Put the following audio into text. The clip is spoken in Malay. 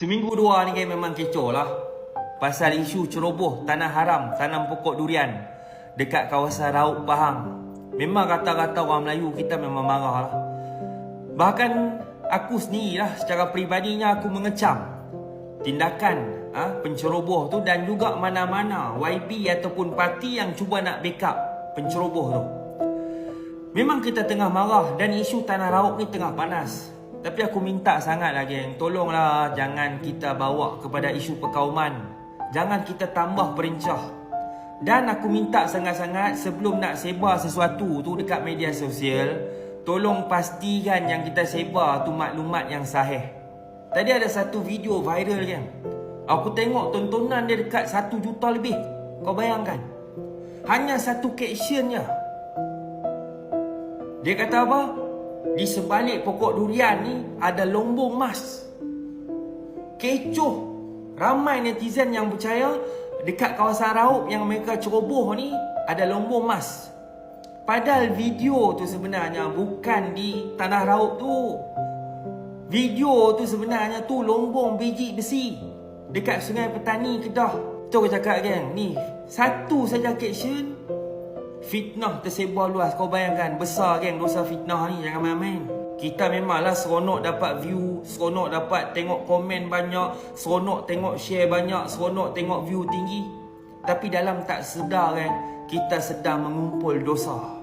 Seminggu dua ni kan memang kecoh lah. Pasal isu ceroboh tanah haram tanam pokok durian Dekat kawasan Rauk Pahang. Memang kata-kata orang Melayu kita memang marah lah. Bahkan aku sendiri lah secara peribadinya aku mengecam Tindakan ha, penceroboh tu dan juga mana-mana YB ataupun parti yang cuba nak backup penceroboh tu. Memang kita tengah marah dan isu tanah rauk ni tengah panas. Tapi aku minta sangat lah geng, tolonglah jangan kita bawa kepada isu perkauman. Jangan kita tambah perincah. Dan aku minta sangat-sangat sebelum nak sebar sesuatu tu dekat media sosial, tolong pastikan yang kita sebar tu maklumat yang sahih. Tadi ada satu video viral kan. Aku tengok tontonan dia dekat 1 juta lebih. Kau bayangkan. Hanya satu caption je. Dia kata apa? Di sebalik pokok durian ni ada lombong emas. Kecoh. Ramai netizen yang percaya dekat kawasan Raub yang mereka ceroboh ni ada lombong emas. Padahal video tu sebenarnya bukan di tanah Raub tu. Video tu sebenarnya tu lombong biji besi dekat sungai petani Kedah. Tu aku cakap kan, ni satu saja caption Fitnah tersebar luas. Kau bayangkan Besar geng dosa fitnah ni Jangan main-main. Kita memanglah seronok dapat view Seronok dapat tengok komen banyak Seronok tengok share banyak Seronok tengok view tinggi. Tapi dalam tak sedar kan Kita sedang mengumpul dosa